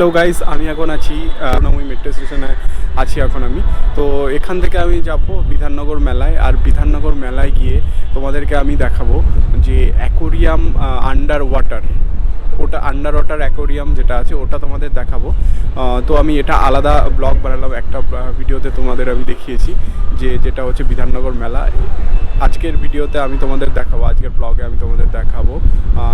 Hello guys আমি এখন আছি নবমী মেট্রো স্টেশনে আছি এখন আমি। তো এখান থেকে আমি যাব বিধাননগর মেলায়, আর বিধাননগর মেলায় গিয়ে তোমাদেরকে আমি দেখাবো যে অ্যাকোরিয়াম আন্ডার ওয়াটার ওটা আন্ডার ওয়াটার অ্যাকোরিয়াম যেটা আছে, ওটা তোমাদের দেখাবো। তো আমি এটা আলাদা ব্লগ বানালাম, একটা ভিডিওতে তোমাদের আমি দেখিয়েছি, যে যেটা হচ্ছে বিধাননগর মেলা। আজকের ভিডিওতে আমি তোমাদের দেখাবো, আজকের ব্লগে আমি তোমাদের দেখাবো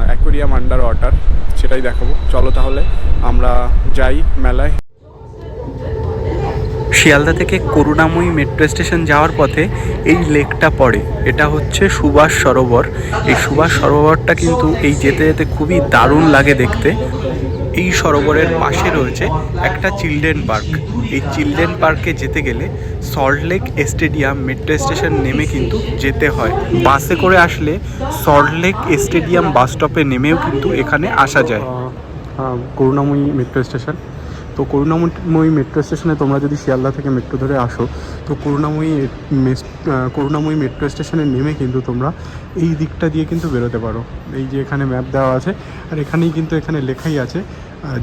অ্যাকোরিয়াম আন্ডার ওয়াটার সেটাই দেখাবো। চলো তাহলে, আমরা যাই মেলায়। শিয়ালদা থেকে করুণাময়ী মেট্রো স্টেশন যাওয়ার পথে এই লেকটা পড়ে। এটা হচ্ছে সুভাষ সরোবর। এই সুভাষ সরোবরটা কিন্তু এই যেতে যেতে খুবই দারুণ লাগে দেখতে। এই সরোবরের পাশে রয়েছে একটা চিলড্রেন পার্ক এই চিলড্রেন পার্কে যেতে গেলে সল্টলেক স্টেডিয়াম মেট্রো স্টেশন নেমে কিন্তু যেতে হয়। বাসে করে আসলে সল্টলেক স্টেডিয়াম বাস স্টপে নেমেও কিন্তু এখানে আসা যায়। করুণাময়ী মেট্রো স্টেশন তো করুণাময়ী মেট্রো স্টেশনে তোমরা যদি শিয়ালদা থেকে মেট্রো ধরে আসো তো করুণাময়ী করুণাময়ী মেট্রো স্টেশনে নেমে কিন্তু তোমরা এই দিকটা দিয়ে কিন্তু বেরোতে পারো। এই যে এখানে ম্যাপ দেওয়া আছে আর এখানেই কিন্তু এখানে লেখাই আছে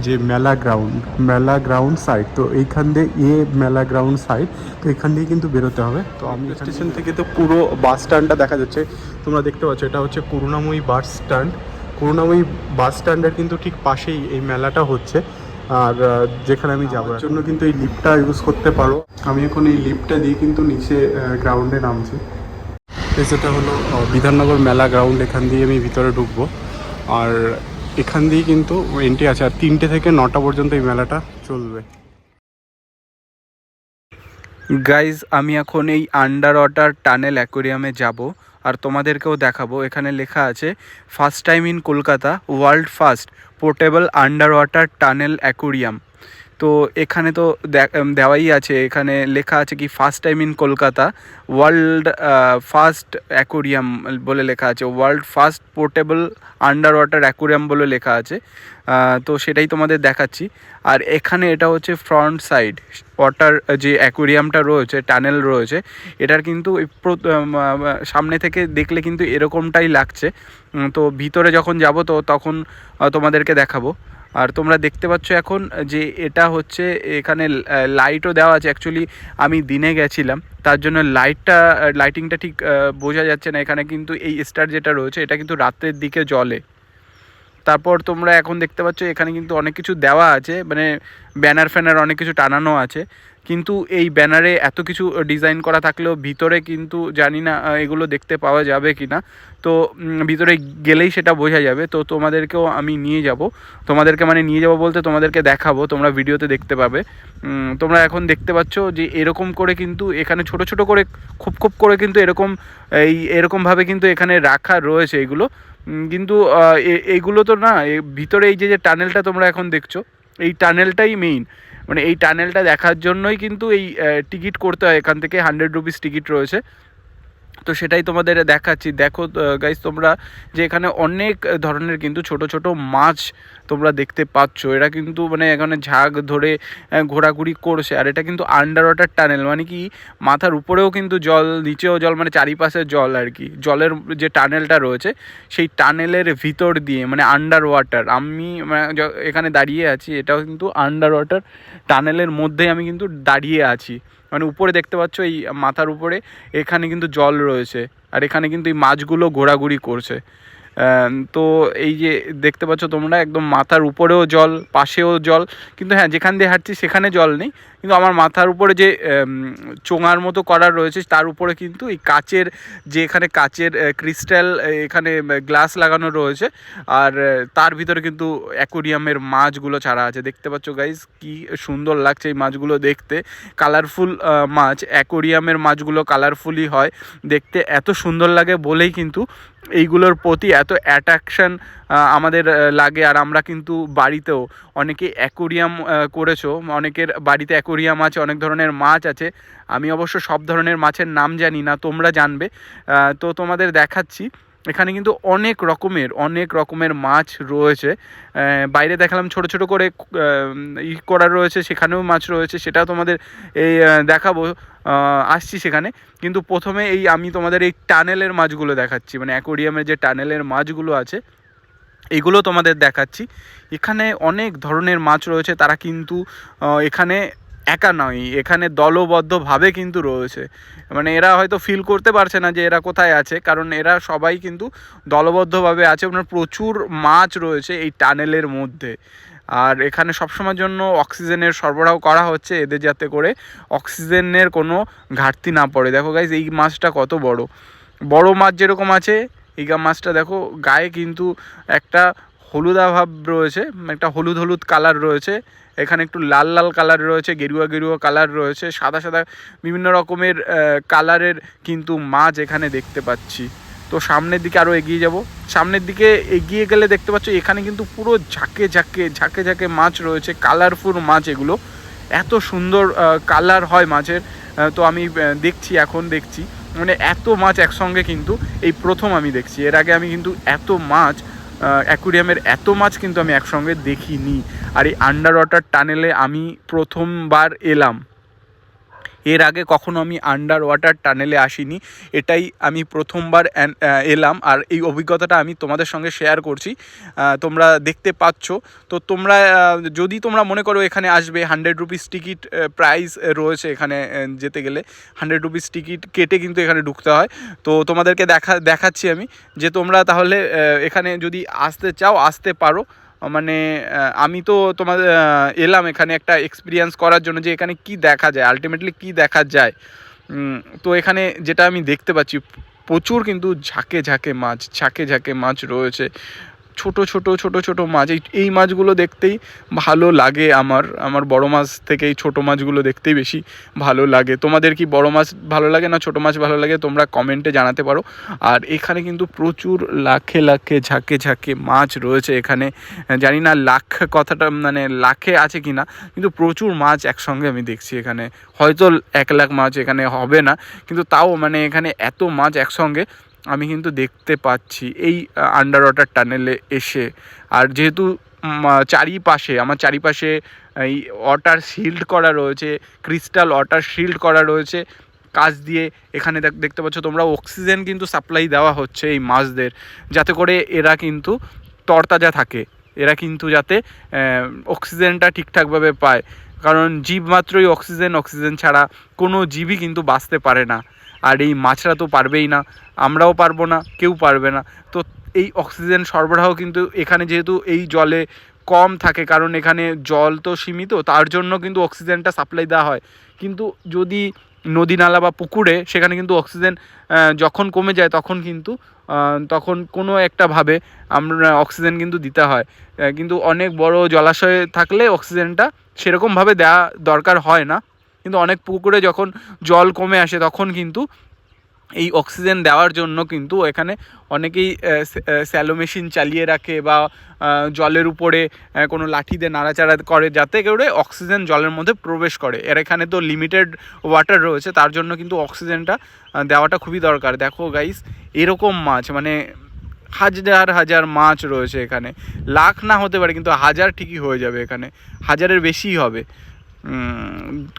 যে মেলা গ্রাউন্ড মেলা গ্রাউন্ড সাইড তো এইখান দিয়ে এ মেলা গ্রাউন্ড সাইড তো এখান দিয়ে কিন্তু বেরোতে হবে। তো আমি স্টেশন থেকে তো পুরো বাস স্ট্যান্ডটা দেখা যাচ্ছে। তোমরা দেখতে পাচ্ছ এটা হচ্ছে করুণাময়ী বাস স্ট্যান্ড করুণাময়ী বাস স্ট্যান্ডের কিন্তু ঠিক পাশেই এই মেলাটা হচ্ছে। আর যেখানে আমি যাওয়ার জন্য কিন্তু এই লিফটটা ইউজ করতে পারো। আমি এখন এই লিফটটা দিয়ে কিন্তু নিচে গ্রাউন্ডে নামছি। যেটা হলো বিধাননগর মেলা গ্রাউন্ড এখান দিয়ে আমি ভিতরে ঢুকবো। আর এখান দিয়ে কিন্তু এন্ট্রি আছে। আর তিনটে থেকে নটা পর্যন্ত এই মেলাটা চলবে। গাইজ আমি এখন এই আন্ডার ওয়াটার টানেল অ্যাকোরিয়ামে যাব। আর তোমাদেরকেও দেখাবো। এখানে লেখা আছে first time in Kolkata world first portable under water tunnel aquarium. তো এখানে তো দেওয়াই আছে। এখানে লেখা আছে কি first time in Kolkata world first aquarium বলে লেখা আছে। World first portable under water aquarium বলে লেখা আছে। তো সেটাই তোমাদের দেখাচ্ছি। আর এখানে এটা হচ্ছে ফ্রন্ট সাইড ওয়াটার যে অ্যাকোরিয়ামটা রয়েছে টানেল রয়েছে, এটার কিন্তু সামনে থেকে দেখলে কিন্তু এরকমটাই লাগছে। তো ভিতরে যখন যাব তো তখন তোমাদেরকে দেখাবো। আর তোমরা দেখতে পাচ্ছ এখন যে এটা হচ্ছে এখানে লাইটও দেওয়া আছে। অ্যাকচুয়ালি আমি দিনে গেছিলাম, তার জন্য লাইটটা লাইটিংটা ঠিক বোঝা যাচ্ছে না। এখানে কিন্তু এই স্টার যেটা রয়েছে, এটা কিন্তু রাতের দিকে জ্বলে। তারপর তোমরা এখন দেখতে পাচ্ছ এখানে কিন্তু অনেক কিছু দেওয়া আছে মানে ব্যানার ফ্যানার অনেক কিছু টানানো আছে। কিন্তু এই ব্যানারে এত কিছু ডিজাইন করা থাকলেও ভিতরে কিন্তু জানি না এগুলো দেখতে পাওয়া যাবে কি না তো ভিতরে গেলেই সেটা বোঝা যাবে। তো তোমাদেরকেও আমি নিয়ে যাব। তোমাদেরকে মানে নিয়ে যাব বলতে তোমাদেরকে দেখাবো, তোমরা ভিডিওতে দেখতে পাবে। তোমরা এখন দেখতে পাচ্ছ যে এরকম করে কিন্তু এখানে ছোট ছোট করে, খুব খুব করে কিন্তু এরকম, এই এরকমভাবে কিন্তু এখানে রাখা রয়েছে এগুলো। কিন্তু এইগুলো তো না ভিতরে এই যে যে টানেলটা তোমরা এখন দেখছ, এই টানেলটাই মেইন মানে এই টানেলটা দেখার জন্যই কিন্তু এই টিকিট করতে হয়। এখান থেকে হান্ড্রেড রুপিস টিকিট রয়েছে। তো সেটাই তোমাদের দেখাচ্ছি। দেখো গাইজ তোমরা যে এখানে অনেক ধরনের কিন্তু ছোট ছোট মাছ তোমরা দেখতে পাচ্ছ। এরা কিন্তু মানে এখানে ঝাঁক ধরে ঘোরাঘুরি করছে। আর এটা কিন্তু আন্ডার ওয়াটার টানেল মানে কি? মাথার উপরেও কিন্তু জল, নিচেও জল মানে চারিপাশে জল আর কি। জলের যে টানেলটা রয়েছে, সেই টানেলের ভিতর দিয়ে মানে আন্ডার ওয়াটার আমি মানে এখানে দাঁড়িয়ে আছি, এটাও কিন্তু আন্ডার ওয়াটার টানেলের মধ্যেই আমি কিন্তু দাঁড়িয়ে আছি। মানে উপরে দেখতে পাচ্ছ, এই মাথার উপরে এখানে কিন্তু জল রয়েছে। আর এখানে কিন্তু এই মাছগুলো ঘোরাঘুরি করছে। তো এই যে দেখতে পাচ্ছ তোমরা, একদম মাথার উপরেও জল, পাশেও জল। কিন্তু হ্যাঁ যেখান দিয়ে হাঁটছি সেখানে জল নেই। কিন্তু আমার মাথার উপরে যে চোঙার মতো করা রয়েছে, তার উপরে কিন্তু এই কাচের যে এখানে কাচের ক্রিস্টাল এখানে গ্লাস লাগানো রয়েছে। আর তার ভিতরে কিন্তু অ্যাকোরিয়ামের মাছগুলো ছাড়া আছে। দেখতে পাচ্ছ গাইজ কি সুন্দর লাগছে এই মাছগুলো দেখতে। কালারফুল মাছ অ্যাকোরিয়ামের মাছগুলো কালারফুলই হয়। দেখতে এত সুন্দর লাগে বলেই কিন্তু এইগুলোর প্রতি এত অ্যাট্রাকশন আমাদের লাগে। আর আমরা কিন্তু বাড়িতেও অনেকে অ্যাকোরিয়াম করেছ। অনেকের বাড়িতে অ্যাকোরিয়াম আছে, অনেক ধরনের মাছ আছে। আমি অবশ্য সব ধরনের মাছের নাম জানি না, তোমরা জানবে। তো তোমাদের দেখাচ্ছি। এখানে কিন্তু অনেক রকমের অনেক রকমের মাছ রয়েছে। বাইরে দেখালাম ছোট ছোট করে ই করা রয়েছে, সেখানেও মাছ রয়েছে। সেটাও তোমাদের এই দেখাবো। আসছি সেখানে। কিন্তু প্রথমে এই আমি তোমাদের এই টানেলের মাছগুলো দেখাচ্ছি। মানে অ্যাকোরিয়ামের যে টানেলের মাছগুলো আছে, এগুলো তোমাদের দেখাচ্ছি। এখানে অনেক ধরনের মাছ রয়েছে, তারা কিন্তু এখানে একা নয়, এখানে দলবদ্ধভাবে কিন্তু রয়েছে। মানে এরা হয়তো ফিল করতে পারছে না যে এরা কোথায় আছে, কারণ এরা সবাই কিন্তু দলবদ্ধভাবে আছে। প্রচুর মাছ রয়েছে এই টানেলের মধ্যে। আর এখানে সবসময়ের জন্য অক্সিজেনের সরবরাহ করা হচ্ছে এদের যাতে করে অক্সিজেনের কোনো ঘাটতি না পড়ে। দেখো গাইজ এই মাছটা কত বড়। বড় মাছ যেরকম আছে, এই গা মাছটা দেখো, গায়ে কিন্তু একটা হলুদা ভাব রয়েছে, একটা হলুদ হলুদ কালার রয়েছে। এখানে একটু লাল লাল কালার রয়েছে, গেরুয়া গেরুয়া কালার রয়েছে, সাদা সাদা বিভিন্ন রকমের কালারের কিন্তু মাছ এখানে দেখতে পাচ্ছি। তো সামনের দিকে আরও এগিয়ে যাব। সামনের দিকে এগিয়ে গেলে দেখতে পাচ্ছ এখানে কিন্তু পুরো ঝাঁকে ঝাঁকে ঝাঁকে ঝাঁকে মাছ রয়েছে কালারফুল মাছ এগুলো। এত সুন্দর কালার হয় মাছের। তো আমি দেখছি, এখন দেখছি। মানে এত মাছ একসঙ্গে কিন্তু এই প্রথম আমি দেখছি। এর আগে আমি কিন্তু এত মাছ অ্যাকুরিয়ামের এত মাছ কিন্তু আমি একসঙ্গে দেখিনি। আর এই আন্ডার ওয়াটার টানেলে আমি প্রথমবার এলাম। এর আগে কখনো আমি আন্ডার ওয়াটার টানেলে আসিনি। এটাই আমি প্রথমবার এলাম আর এই অভিজ্ঞতাটা আমি তোমাদের সঙ্গে শেয়ার করছি। তোমরা দেখতে পাচ্ছ। তো তোমরা যদি তোমরা মনে করো এখানে আসবে হান্ড্রেড রুপিস টিকিট প্রাইস রয়েছে এখানে যেতে গেলে হান্ড্রেড রুপিস টিকিট কেটে কিন্তু এখানে ঢুকতে হয়। তো তোমাদেরকে দেখা, দেখাচ্ছি আমি। যে তোমরা তাহলে এখানে যদি আসতে চাও, আসতে পারো। মানে আমি তো তোমাদের এলাম এখানে একটা এক্সপিরিয়েন্স করার জন্য যে এখানে কি দেখা যায় আলটিমেটলি কি দেখা যায়। তো এখানে যেটা আমি দেখতে পাচ্ছি, প্রচুর কিন্তু ঝাঁকে ঝাঁকে মাছ, ঝাঁকে ঝাঁকে মাছ রয়েছে। ছোট ছোট ছোট ছোট মাছ। এই এই মাছগুলো দেখতেই ভালো লাগে আমার। আমার বড় মাছ থেকে এই ছোটো মাছগুলো দেখতেই বেশি ভালো লাগে। তোমাদের কি বড় মাছ ভালো লাগে না ছোট মাছ ভালো লাগে? তোমরা কমেন্টে জানাতে পারো। আর এখানে কিন্তু প্রচুর লাখে লাখে, ঝাঁকে ঝাঁকে মাছ রয়েছে এখানে। জানি না লাখ কথাটা মানে লাখে আছে কি না কিন্তু প্রচুর মাছ একসঙ্গে আমি দেখছি এখানে। হয়তো এক লাখ মাছ এখানে হবে না, কিন্তু তাও মানে এখানে এত মাছ একসঙ্গে আমি কিন্তু দেখতে পাচ্ছি এই আন্ডার ওয়াটার টানেলে এসে। আর যেহেতু চারিপাশে, আমার চারিপাশে এই ওয়াটার শিল্ড করা রয়েছে ক্রিস্টাল ওয়াটার শিল্ড করা রয়েছে, কাজ দিয়ে এখানে দেখ- দেখতে পাচ্ছ তোমরা অক্সিজেন কিন্তু সাপ্লাই দেওয়া হচ্ছে এই মাছদের, যাতে করে এরা কিন্তু তরতাজা থাকে। এরা কিন্তু যাতে অক্সিজেনটা ঠিকঠাকভাবে পায়। কারণ জীব মাত্রই অক্সিজেন অক্সিজেন ছাড়া কোনো জীবই কিন্তু বাঁচতে পারে না। আর এই মাছরা তো পারবেই না, আমরাও পারব না, কেউ পারবে না। তো এই অক্সিজেন সরবরাহ কিন্তু এখানে যেহেতু এই জলে কম থাকে, কারণ এখানে জল তো সীমিত, তার জন্য কিন্তু অক্সিজেনটা সাপ্লাই দেওয়া হয়। কিন্তু যদি নদী নালা বা পুকুরে সেখানে কিন্তু অক্সিজেন যখন কমে যায় তখন কিন্তু তখন কোনো একটা ভাবে আমরা অক্সিজেন কিন্তু দিতে হয়। কিন্তু অনেক বড় জলাশয়ে থাকলে অক্সিজেনটা সেরকমভাবে দেওয়া দরকার হয় না। কিন্তু অনেক পুকুরে যখন জল কমে আসে, তখন কিন্তু এই অক্সিজেন দেওয়ার জন্য কিন্তু এখানে অনেকেই স্যালো মেশিন চালিয়ে রাখে বা জলের উপরে কোনো লাঠি দিয়ে নাড়াচাড়া করে যাতে করে অক্সিজেন জলের মধ্যে প্রবেশ করে। এর এখানে তো লিমিটেড ওয়াটার রয়েছে, তার জন্য কিন্তু অক্সিজেনটা দেওয়াটা খুবই দরকার। দেখো গাইস এরকম মাছ মানে হাজার হাজার মাছ রয়েছে এখানে। লাখ না হতে পারে, কিন্তু হাজার ঠিকই হয়ে যাবে এখানে। হাজারের বেশিই হবে।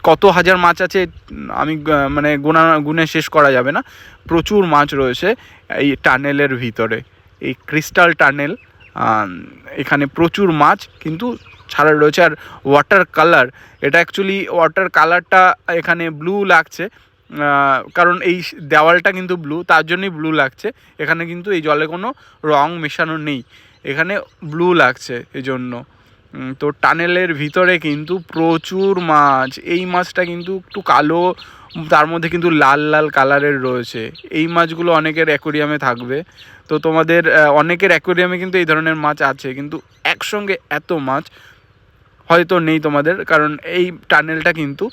কত হাজার মাছ আছে, আমি মানে গুণা গুনে শেষ করা যাবে না। প্রচুর মাছ রয়েছে এই টানেলের ভিতরে। এই ক্রিস্টাল টানেল এখানে প্রচুর মাছ কিন্তু ছাড়া রয়েছে। আর ওয়াটার কালার, এটা অ্যাকচুয়ালি ওয়াটার কালারটা এখানে ব্লু লাগছে। কারণ এই দেওয়ালটা কিন্তু ব্লু তার জন্যই ব্লু লাগছে। এখানে কিন্তু এই জলে কোনো রং মেশানো নেই। এখানে ব্লু লাগছে এই জন্য তো টানেলের ভিতরে কিন্তু প্রচুর মাছ। এই মাছটা কিন্তু একটু কালো, তার মধ্যে কিন্তু লাল লাল কালারের রয়েছে। এই মাছগুলো অনেকের অ্যাকোরিয়ামে থাকবে। তো তোমাদের অনেকের অ্যাকোরিয়ামে কিন্তু এই ধরনের মাছ আছে, কিন্তু একসঙ্গে এত মাছ হয়তো নেই তোমাদের, কারণ এই টানেলটা কিন্তু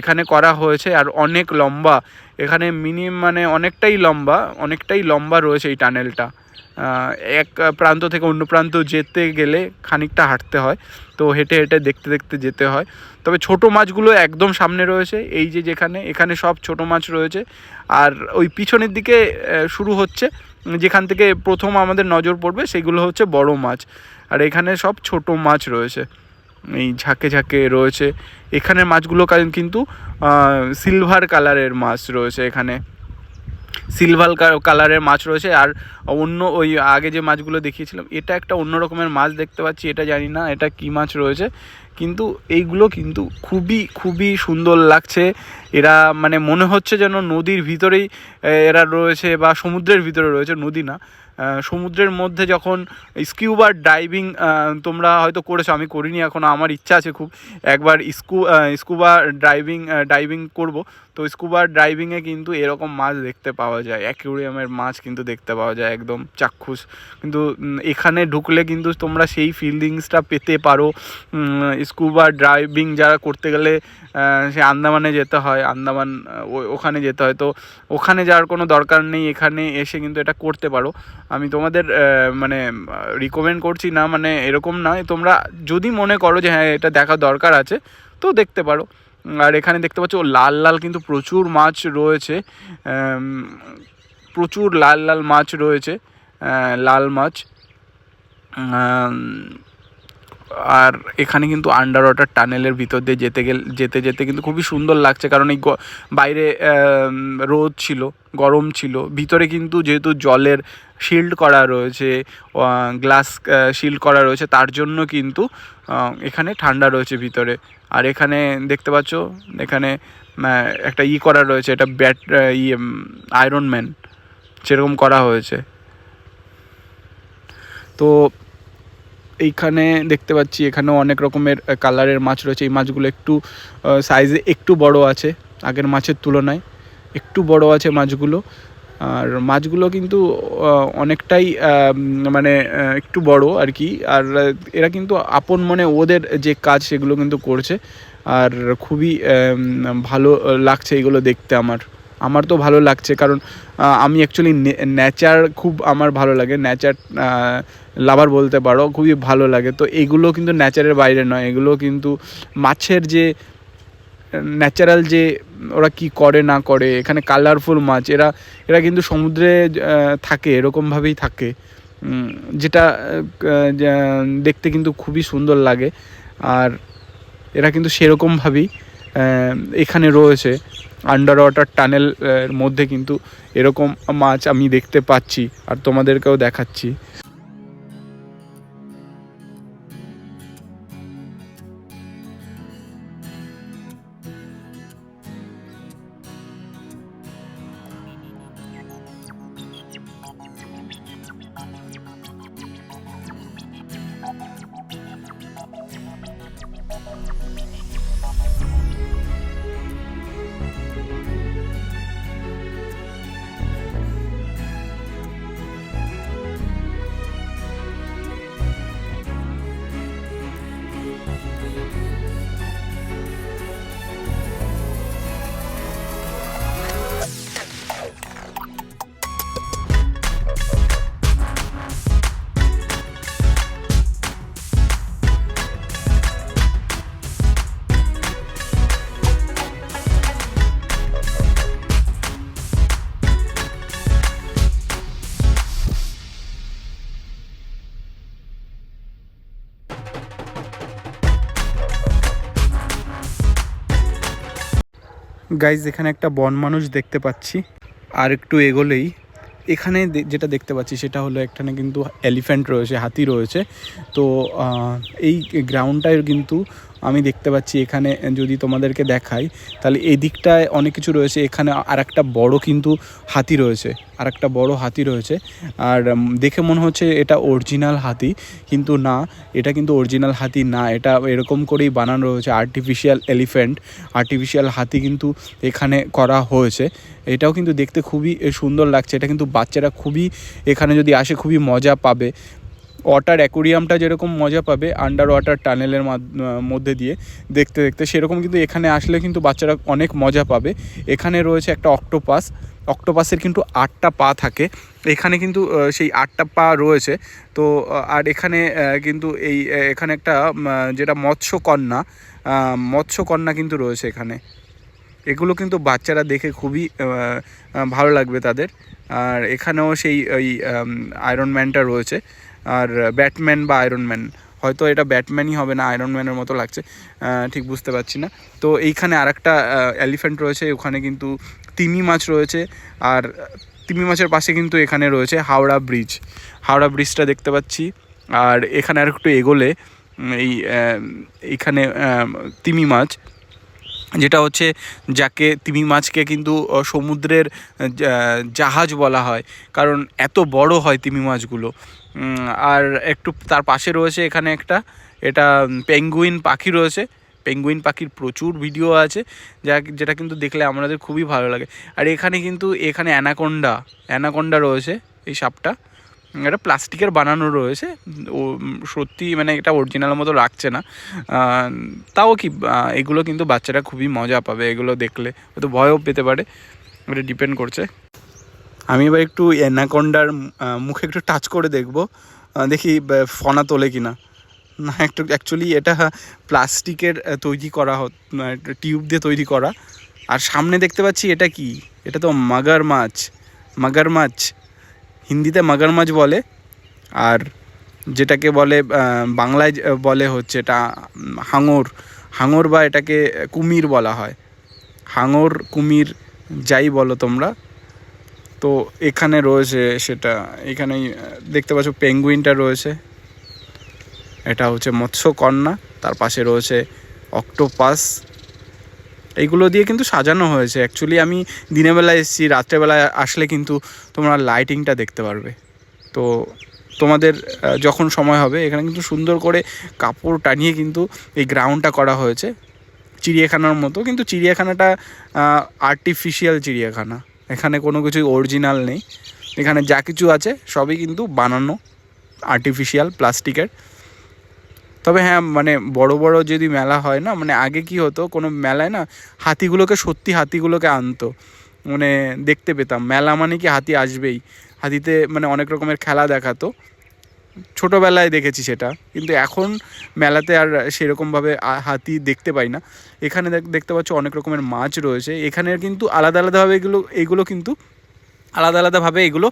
এখানে করা হয়েছে আর অনেক লম্বা। এখানে মিনিমাম মানে অনেকটাই লম্বা অনেকটাই লম্বা রয়েছে এই টানেলটা। এক প্রান্ত থেকে অন্য প্রান্ত যেতে গেলে খানিকটা হাঁটতে হয়, তো হেঁটে হেঁটে দেখতে দেখতে যেতে হয়। তবে ছোট মাছগুলো একদম সামনে রয়েছে, এই যে যেখানে, এখানে সব ছোট মাছ রয়েছে। আর ওই পিছনের দিকে শুরু হচ্ছে, যেখান থেকে প্রথম আমাদের নজর পড়বে, সেগুলো হচ্ছে বড় মাছ। আর এখানে সব ছোট মাছ রয়েছে, এই ঝাঁকে ঝাঁকে রয়েছে। এখানের মাছগুলো কিন্তু সিলভার কালারের মাছ রয়েছে এখানে। সিলভার কালারের মাছ রয়েছে আর অন্য ওই আগে যে মাছগুলো দেখিয়েছিলাম, এটা একটা অন্য রকমের মাছ দেখতে পাচ্ছি, এটা জানি না এটা কি মাছ রয়েছে। কিন্তু এইগুলো কিন্তু খুবই খুবই সুন্দর লাগছে। এরা মানে মনে হচ্ছে যেন নদীর ভিতরেই এরা রয়েছে বা সমুদ্রের ভিতরে রয়েছে, নদী না। সমুদ্রের মধ্যে যখন স্কিউবার ডাইভিং তোমরা হয়তো করেছ, আমি করিনি, এখন আমার ইচ্ছা আছে খুব একবার স্কু স্কুবা ড্রাইভিং ডাইভিং করব। তো স্কুবা ড্রাইভিংয়ে কিন্তু এরকম মাছ দেখতে পাওয়া যায়, অ্যাকুরিয়ামের মাছ কিন্তু দেখতে পাওয়া যায়, একদম চাক্ষুষ। কিন্তু এখানে ঢুকলে কিন্তু তোমরা সেই ফিলিংসটা পেতে পারো। স্কুবা ড্রাইভিং যারা করতে গেলে সে আন্দামানে যেতে হয়, আন্দামান ওখানে যেতে হয়। তো ওখানে যাওয়ার কোনো দরকার নেই, এখানে এসে কিন্তু এটা করতে পারো। আমি তোমাদের মানে রিকমেন্ড করছি না মানে এরকম নয় তোমরা যদি মনে করো যে হ্যাঁ এটা দেখা দরকার আছে, তো দেখতে পারো। আর এখানে দেখতে পাচ্ছ, লাল লাল কিন্তু প্রচুর মাছ রয়েছে। প্রচুর লাল লাল মাছ রয়েছে লাল মাছ। আর এখানে কিন্তু আন্ডার ওয়াটার টানেলের ভিতর দিয়ে যেতে গেলে, যেতে যেতে কিন্তু খুবই সুন্দর লাগছে। কারণ এই বাইরে রোদ ছিল, গরম ছিল। ভিতরে কিন্তু যেহেতু জলের শিল্ড করা রয়েছে গ্লাস শিল্ড করা রয়েছে, তার জন্য কিন্তু এখানে ঠান্ডা রয়েছে ভিতরে। আর এখানে দেখতে পাচ্ছ, এখানে একটা ই করা রয়েছে, এটা ব্যাট ইয়ে আয়রন ম্যান সেরকম করা হয়েছে। তো এইখানে দেখতে পাচ্ছি, এখানেও অনেক রকমের কালারের মাছ রয়েছে। এই মাছগুলো একটু সাইজে একটু বড় আছে, আগের মাছের তুলনায়। একটু বড় আছে মাছগুলো। আর মাছগুলো কিন্তু অনেকটাই মানে একটু বড় আর কি। আর এরা কিন্তু আপন মনে ওদের যে কাজ সেগুলো কিন্তু করছে। আর খুবই ভালো লাগছে এগুলো দেখতে আমার। আমার তো ভালো লাগছে, কারণ আমি অ্যাকচুয়ালি নেচার খুব আমার ভালো লাগে নেচার লাভার বলতে পারো, খুবই ভালো লাগে। তো এগুলো কিন্তু নেচারের বাইরে নয়, এগুলো কিন্তু মাছের যে ন্যাচারাল যে, ওরা কি করে না করে, এখানে কালারফুল মাছ, এরা এরা কিন্তু সমুদ্রে থাকে, এরকমভাবেই থাকে। যেটা দেখতে কিন্তু খুবই সুন্দর লাগে, আর এরা কিন্তু সেরকমভাবেই এখানে রয়েছে আন্ডার ওয়াটার টানেল এর মধ্যে কিন্তু এরকম মাছ আমি দেখতে পাচ্ছি আর তোমাদেরকেও দেখাচ্ছি। গাইজ এখানে একটা বন মানুষ দেখতে পাচ্ছি। আর একটু এগোলেই, এখানে যেটা দেখতে পাচ্ছি সেটা হলো এখানে কিন্তু এলিফ্যান্ট রয়েছে, হাতি রয়েছে। তো এই গ্রাউন্ডটায় কিন্তু আমি দেখতে পাচ্ছি এখানে, যদি তোমাদেরকে দেখাই, তাহলে এই দিকটায় অনেক কিছু রয়েছে। এখানে আর একটা বড় কিন্তু হাতি রয়েছে আর একটা বড়ো হাতি রয়েছে। আর দেখে মনে হচ্ছে এটা অরিজিনাল হাতি, কিন্তু না, এটা কিন্তু অরিজিনাল হাতি না। এটা এরকম করেই বানানো রয়েছে আর্টিফিশিয়াল এলিফ্যান্ট আর্টিফিশিয়াল হাতি কিন্তু এখানে করা হয়েছে। এটাও কিন্তু দেখতে খুবই সুন্দর লাগছে। এটা কিন্তু বাচ্চারা খুবই, এখানে যদি আসে খুবই মজা পাবে। ওয়াটার অ্যাকোরিয়ামটা যেরকম মজা পাবে আন্ডার ওয়াটার টানেলের মধ্যে দিয়ে দেখতে দেখতে, সেরকম কিন্তু এখানে আসলে কিন্তু বাচ্চারা অনেক মজা পাবে। এখানে রয়েছে একটা অক্টোপাস অক্টোপাসের কিন্তু আটটা পা থাকে। এখানে কিন্তু সেই আটটা পা রয়েছে। তো আর এখানে কিন্তু এই এখানে একটা যেটা মৎস্যকন্যা মৎস্যকন্যা কিন্তু রয়েছে এখানে। এগুলো কিন্তু বাচ্চারা দেখে খুবই ভালো লাগবে তাদের। আর এখানেও সেই ওই আয়রন ম্যানটা রয়েছে। আর ব্যাটম্যান বা আয়রন ম্যান হয়তো এটা ব্যাটম্যানই হবে না আয়রন ম্যানের মতো লাগছে ঠিক বুঝতে পারছি না। তো এইখানে আরেকটা এলিফ্যান্ট রয়েছে ওখানে কিন্তু তিমি মাছ রয়েছে আর তিমি মাছের পাশে কিন্তু এখানে রয়েছে হাওড়া ব্রিজ। হাওড়া ব্রিজটা দেখতে পাচ্ছি আর এখানে আর একটু এগোলে এই আহ, এইখানে তিমি মাছ যেটা হচ্ছে যাকে তিমি মাছকে কিন্তু সমুদ্রের জাহাজ বলা হয় কারণ এত বড় হয় তিমি মাছগুলো। আর একটু তার পাশে রয়েছে এখানে একটা, এটা পেঙ্গুইন পাখি রয়েছে। পেঙ্গুইন পাখির প্রচুর ভিডিও আছে, যা যেটা কিন্তু দেখলে আমাদের খুবই ভালো লাগে। আর এখানে কিন্তু, এখানে অ্যানাকোন্ডা অ্যানাকোন্ডা রয়েছে এই সাপটা। এটা প্লাস্টিকের বানানো রয়েছে, ও সত্যি মানে এটা অরিজিনাল মতো লাগছে না। তাও কি এগুলো কিন্তু বাচ্চারা খুবই মজা পাবে, এগুলো দেখলে। হয়তো ভয়ও পেতে পারে, এটা ডিপেন্ড করছে। আমি এবার একটু অ্যানাকোন্ডার মুখে একটু টাচ করে দেখব। দেখি ফনা তোলে কি না না একটু অ্যাকচুয়ালি এটা প্লাস্টিকের তৈরি করা টিউব দিয়ে তৈরি করা। আর সামনে দেখতে পাচ্ছি এটা কি? এটা তো মাগার মাছ। মাগার মাছ। হিন্দিতে মাগার মাছ বলে। আর যেটাকে বলে বাংলায় বলে হচ্ছে এটা হাঙর। হাঙর বা এটাকে কুমির বলা হয়। হাঙর, কুমির, যাই বলো তোমরা। তো এখানে রয়েছে সেটা, এখানেই দেখতে পাচ্ছ পেঙ্গুইনটা রয়েছে। এটা হচ্ছে মৎস্যকন্যা, তার পাশে রয়েছে অক্টোপাস। এইগুলো দিয়ে কিন্তু সাজানো হয়েছে। অ্যাকচুয়ালি আমি দিনের বেলায় এসেছি রাত্রেবেলায় আসলে কিন্তু তোমরা লাইটিংটা দেখতে পারবে। তো তোমাদের যখন সময় হবে, এখানে কিন্তু সুন্দর করে কাপড় টানিয়ে কিন্তু এই গ্রাউন্ডটা করা হয়েছে। চিড়িয়াখানার মতো, কিন্তু চিড়িয়াখানাটা আর্টিফিশিয়াল চিড়িয়াখানা। এখানে কোনো কিছুই অরিজিনাল নেই। এখানে যা কিছু আছে সবই কিন্তু বানানো আর্টিফিশিয়াল প্লাস্টিকের তবে হ্যাঁ মানে বড় বড় যদি মেলা হয় না মানে আগে কি হতো, কোনো মেলায় না হাতিগুলোকে, সত্যি হাতিগুলোকে আনতো। মানে দেখতে পেতাম। মেলা মানে কি হাতি আসবেই। হাতিতে মানে অনেক রকমের খেলা দেখাতো। ছোটোবেলায় দেখেছি সেটা, কিন্তু এখন মেলাতে আর সেরকমভাবে হাতি দেখতে পাই না। এখানে দেখ- দেখতে পাচ্ছ অনেক রকমের মাছ রয়েছে। এখানের কিন্তু আলাদা আলাদাভাবে এগুলো এগুলো কিন্তু আলাদা আলাদাভাবে এগুলো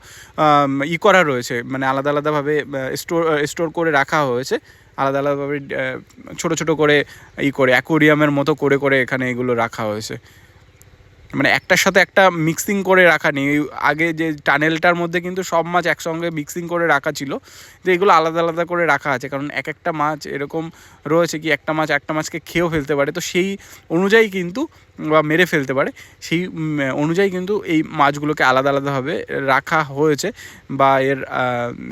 ই করা রয়েছে। মানে আলাদা আলাদাভাবে স্টোর স্টোর করে রাখা হয়েছে। আলাদা আলাদাভাবে ছোট ছোট করে ই করে, অ্যাকোরিয়ামের মতো করে করে এখানে এগুলো রাখা হয়েছে। মানে একটার সাথে একটা মিক্সিং করে রাখা নেই। আগে যে টানেলটার মধ্যে কিন্তু সব মাছ একসঙ্গে মিক্সিং করে রাখা ছিল। যে এগুলো আলাদা আলাদা করে রাখা আছে। কারণ এক একটা মাছ এরকম রয়েছে কি, একটা মাছ একটা মাছকে খেয়েও ফেলতে পারে। তো সেই অনুযায়ী কিন্তু বা মেরে ফেলতে পারে, সেই অনুযায়ী কিন্তু এই মাছগুলোকে আলাদা আলাদাভাবে রাখা হয়েছে বা এর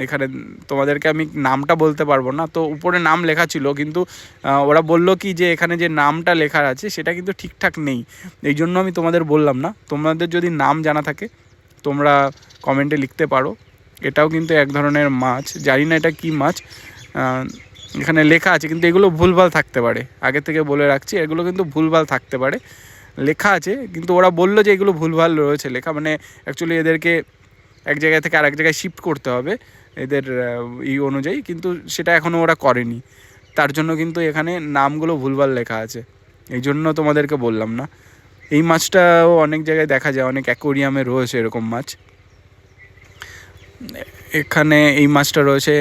এখানে তোমাদেরকে আমি নামটা বলতে পারব না। তো উপরে নাম লেখা ছিল, কিন্তু ওরা বলল কি যে এখানে যে নামটা লেখা আছে সেটা কিন্তু ঠিকঠাক নেই। এই জন্য আমি তোমাদের বললাম না। তোমাদের যদি নাম জানা থাকে, তোমরা কমেন্টে লিখতে পারো। এটাও কিন্তু এক ধরনের মাছ। জানি না এটা কী মাছ। এখানে লেখা আছে, কিন্তু এগুলো ভুলভাল থাকতে পারে। আগে থেকে বলে রাখছি, এগুলো কিন্তু ভুলভাল থাকতে পারে। লেখা আছে, কিন্তু ওরা বলল যে এগুলো ভুলভাল রয়েছে লেখা মানে অ্যাকচুয়ালি এদেরকে এক জায়গা থেকে আরেক জায়গায় শিফট করতে হবে এদের ই অনুযায়ী, কিন্তু সেটা এখনও ওরা করেনি। তার জন্য কিন্তু এখানে নামগুলো ভুলভাল লেখা আছে, এই জন্য তোমাদেরকে বললাম না। এই মাছটাও অনেক জায়গায় দেখা যায়, অনেক অ্যাকোরিয়ামে রয়েছে এরকম মাছ। এখানে এই মাছটা রয়েছে,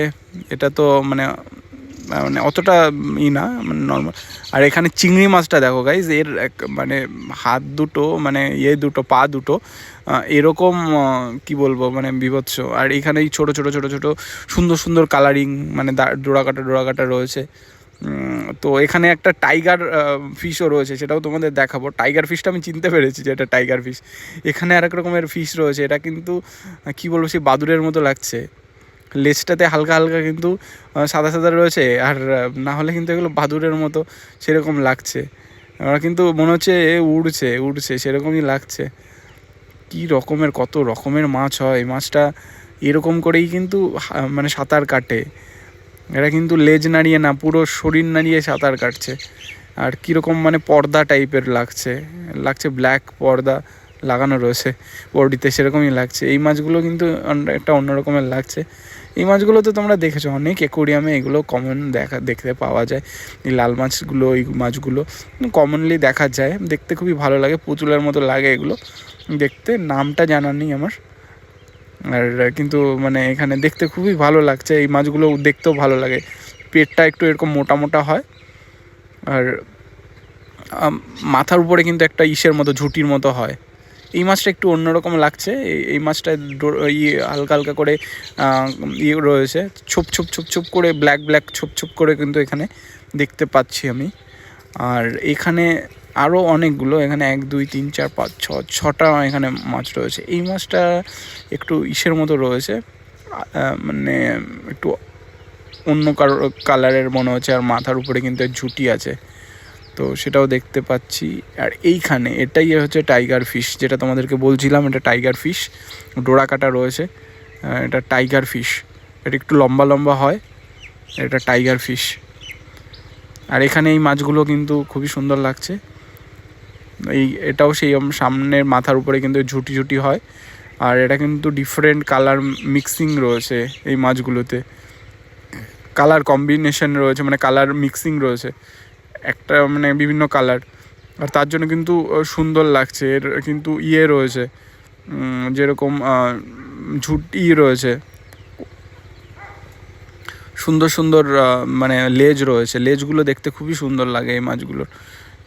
এটা তো মানে মানে অতটা ই না মানে নর্মাল আর এখানে চিংড়ি মাছটা দেখো গাইজ এর এক- মানে হাত দুটো মানে ইয়ে দুটো, পা দুটো এরকম কি বলব মানে বিভৎস। আর এখানে এই ছোটো ছোটো ছোটো ছোটো, সুন্দর সুন্দর কালারিং মানে ডোরাকাটা ডোরাকাটা রয়েছে। তো এখানে একটা টাইগার ফিশও রয়েছে, সেটাও তোমাদের দেখাবো। টাইগার ফিশটা আমি চিনতে পেরেছি যে এটা টাইগার ফিশ এখানে আরেক রকমের ফিশ রয়েছে, এটা কিন্তু কি বলব, সেই বাদুরের মতো লাগছে। লেজটাতে হালকা হালকা কিন্তু সাদা সাদা রয়েছে। আর না হলে কিন্তু এগুলো বাদুরের মতো সেরকম লাগছে। ওরা কিন্তু মনে হচ্ছে উড়ছে উড়ছে, সেরকমই লাগছে। কি রকমের, কত রকমের মাছ হয়। মাছটা এরকম করেই কিন্তু মানে সাঁতার কাটে। এরা কিন্তু লেজ নাড়িয়ে না, পুরো শরীর নাড়িয়ে সাঁতার কাটছে। আর কীরকম মানে পর্দা টাইপের লাগছে। লাগছে ব্ল্যাক পর্দা। লাগানো রয়েছে বডিতে, সেরকমই লাগছে। এই মাছগুলো কিন্তু একটা অন্যরকমের লাগছে। এই মাছগুলো তো তোমরা দেখেছ, অনেক অ্যাকোরিয়ামে এগুলো কমন দেখা দেখতে পাওয়া যায়। এই লাল মাছগুলো, এই মাছগুলো কমনলি দেখা যায়। দেখতে খুবই ভালো লাগে, পুতুলের মতো লাগে এগুলো। দেখতে, নামটা জানা নেই আমার। আর কিন্তু মানে এখানে দেখতে খুবই ভালো লাগছে, এই মাছগুলো দেখতেও ভালো লাগে। পেটটা একটু এরকম মোটা মোটা হয়। আর মাথার উপরে কিন্তু একটা ইসের মতো, ঝুটির মতো হয়। এই মাছটা একটু অন্যরকম লাগছে। এই- মাছটা ইয়ে হালকা হালকা করে ইয়ে রয়েছে। ছোপ ছোপ ছোপ ছোপ করে ব্ল্যাক ব্ল্যাক ছোপ ছোপ করে কিন্তু এখানে দেখতে পাচ্ছি আমি। আর এখানে আরও অনেকগুলো, এখানে এক, দুই, তিন, চার, পাঁচ, ছ, ছটা এখানে মাছ রয়েছে। এই মাছটা একটু ইসের মতো রয়েছে। মানে একটু অন্য কারও, কালারের মনে হচ্ছে, আর মাথার উপরে কিন্তু ঝুঁটি আছে। তো সেটাও দেখতে পাচ্ছি। আর এইখানে এটাই হচ্ছে টাইগার ফিশ যেটা তোমাদেরকে বলছিলাম, এটা টাইগার ফিশ ডোরা কাটা রয়েছে এটা টাইগার ফিশ এটা একটু লম্বা লম্বা হয়, এটা টাইগার ফিশ আর এখানে এই মাছগুলো কিন্তু খুবই সুন্দর লাগছে। এই, এটাও সেই সামনের মাথার উপরে কিন্তু ঝুটি ঝুটি হয়। আর এটা কিন্তু ডিফারেন্ট কালার মিক্সিং রয়েছে এই মাছগুলোতে। কালার কম্বিনেশন রয়েছে মানে কালার মিক্সিং রয়েছে। একটা মানে বিভিন্ন কালার আর তার জন্য কিন্তু সুন্দর লাগছে। এর কিন্তু ইয়ে রয়েছে। যেরকম ঝুটি রয়েছে। সুন্দর সুন্দর মানে লেজ রয়েছে। লেজগুলো দেখতে খুবই সুন্দর লাগে এই মাছগুলোর।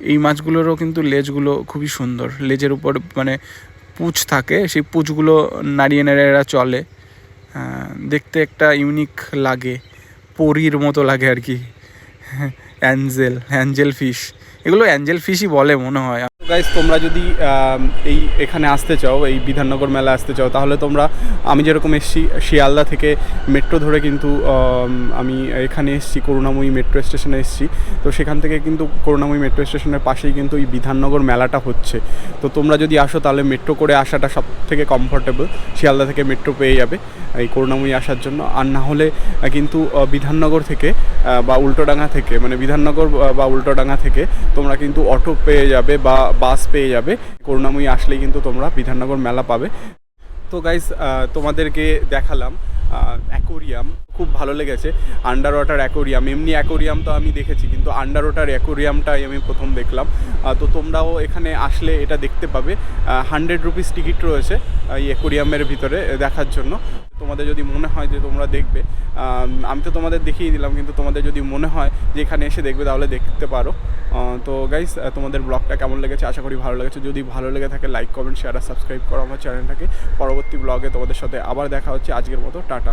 এই মাছগুলোরও কিন্তু লেজগুলো খুবই সুন্দর। লেজের উপর মানে পুঁছ থাকে। সেই পুঁছগুলো নাড়িয়ে নেড়ে এরা চলে। দেখতে একটা ইউনিক লাগে। পরীর মতো লাগে আর কি। Angel angel fish. এগুলো অ্যাঞ্জেল ফিশই বলে মনে হয়। গাইজ তোমরা যদি এই এখানে আসতে চাও, এই বিধাননগর মেলা আসতে চাও, তাহলে তোমরা, আমি যেরকম এসেছি, শিয়ালদা থেকে মেট্রো ধরে কিন্তু, আমি এখানে এসেছি, করুণাময়ী মেট্রো স্টেশনে এসেছি। তো সেখান থেকে কিন্তু করুণাময়ী মেট্রো স্টেশনের পাশেই কিন্তু এই বিধাননগর মেলাটা হচ্ছে। তো তোমরা যদি আসো, তাহলে মেট্রো করে আসাটা সব থেকে কমফোর্টেবল শিয়ালদা থেকে মেট্রো পেয়ে যাবে, এই করুণাময়ী আসার জন্য। আর না হলে কিন্তু বিধাননগর থেকে বা উল্টোডাঙ্গা থেকে মানে বিধাননগর বা উল্টোডাঙ্গা থেকে তোমরা কিন্তু অটো পেয়ে যাবে বা বাস পেয়ে যাবে। করুণাময়ী আসলে কিন্তু তোমরা বিধাননগর মেলা পাবে। তো গাইজ তোমাদেরকে দেখালাম অ্যাকোরিয়াম খুব ভালো লেগেছে। আন্ডার ওয়াটার অ্যাকোরিয়াম এমনি অ্যাকোরিয়াম তো আমি দেখেছি, কিন্তু আন্ডার ওয়াটার অ্যাকোরিয়ামটাই আমি প্রথম দেখলাম। তো তোমরাও এখানে আসলে এটা দেখতে পাবে। হান্ড্রেড রুপিস টিকিট রয়েছে এই অ্যাকোরিয়ামের ভিতরে দেখার জন্য। তোমাদের যদি মনে হয় যে তোমরা দেখবে, আমি তো তোমাদের দেখিয়ে দিলাম, কিন্তু তোমাদের যদি মনে হয় যে এখানে এসে দেখবে, তাহলে দেখতে পারো। তো গাইস তোমাদের ব্লগটা কেমন লেগেছে? আশা করি ভালো লেগেছে। যদি ভালো লেগে থাকে লাইক কমেন্ট শেয়ার আর সাবস্ক্রাইব করো আমার চ্যানেলটাকে। পরবর্তী ব্লগে তোমাদের সাথে আবার দেখা হচ্ছে। আজকের মতো, টাটা।